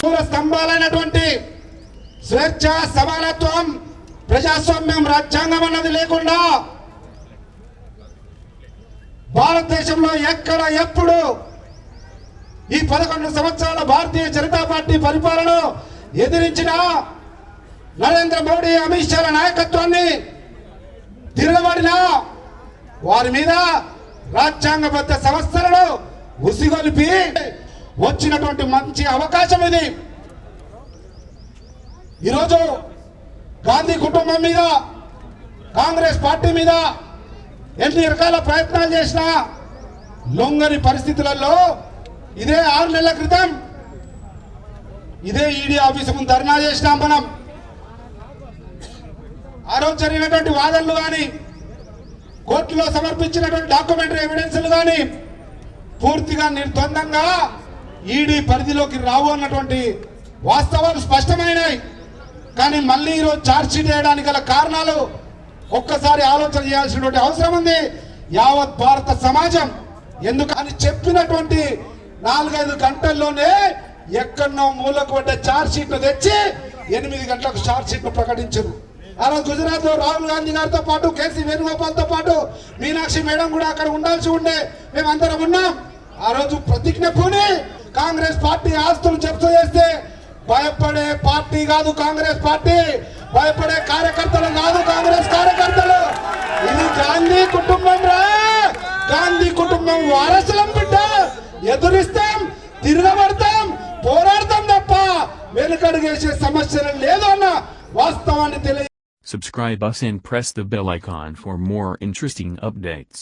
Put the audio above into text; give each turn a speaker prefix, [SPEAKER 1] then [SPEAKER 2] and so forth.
[SPEAKER 1] స్తంభాలైనటువంటి స్వేచ్ఛ సమానత్వం ప్రజాస్వామ్యం రాజ్యాంగం అన్నది లేకుండా భారతదేశంలో ఎక్కడ ఎప్పుడు ఈ పదకొండు సంవత్సరాల భారతీయ జనతా పార్టీ పరిపాలన ఎదిరించిన నరేంద్ర మోడీ అమిత్ షాల నాయకత్వాన్ని తిరగబడిన వారి మీద రాజ్యాంగబద్ధ సంస్థలను ఉసిగొలిపి వచ్చినటువంటి మంచి అవకాశం ఇది. ఈరోజు గాంధీ కుటుంబం మీద కాంగ్రెస్ పార్టీ మీద ఎన్ని రకాల ప్రయత్నాలు చేసినా లొంగని పరిస్థితులలో ఇదే ఆరు నెలల క్రితం ఇదే ఈడీ ఆఫీసు ముందు ధర్నా చేసినాం మనం. ఆ రోజు జరిగినటువంటి వాదనలు కానీ కోర్టులో సమర్పించినటువంటి డాక్యుమెంటరీ ఎవిడెన్స్లు కానీ పూర్తిగా నిర్ద్వందంగా ఈడీ పరిధిలోకి రావు అన్నటువంటి వాస్తవాలు స్పష్టమైనాయి. కానీ మళ్ళీ ఈరోజు ఛార్జ్షీట్ వేయడానికి గల కారణాలు ఒక్కసారి ఆలోచన చేయాల్సినటువంటి అవసరం ఉంది. యావత్ భారత సమాజం ఎందుకు అని చెప్పినటువంటి నాలుగైదు గంటల్లోనే ఎక్కడో మూలకు పడ్డ ఛార్జ్షీట్ను తెచ్చి ఎనిమిది గంటలకు ఛార్జ్షీట్ను ప్రకటించారు. ఆ రోజు గుజరాత్లో రాహుల్ గాంధీ గారితో పాటు కేసీ వేణుగోపాల్తో పాటు మీనాక్షి మేడం కూడా అక్కడ ఉండాల్సి ఉండే. మేమందరం ఉన్నాం. ఆ రోజు ప్రతిజ్ఞ పూని కాంగ్రెస్ పార్టీ ఆస్తులు జప్తు చేస్తే భయపడే పార్టీ కాదు కాంగ్రెస్ పార్టీ. భయపడే కార్యకర్తలు కాదు కాంగ్రెస్ కార్యకర్తలు. ఇది గాంధీ కుటుంబం రా. గాంధీ కుటుంబం వారసులం బిడ్డ. ఎదురిస్తాం తిరగబడతాం పోరాడతాం తప్ప వెనుకడుగేసే సమస్యలు లేదు అన్న వాస్తవాన్ని తెలియ
[SPEAKER 2] Subscribe us and press the bell icon for more interesting updates.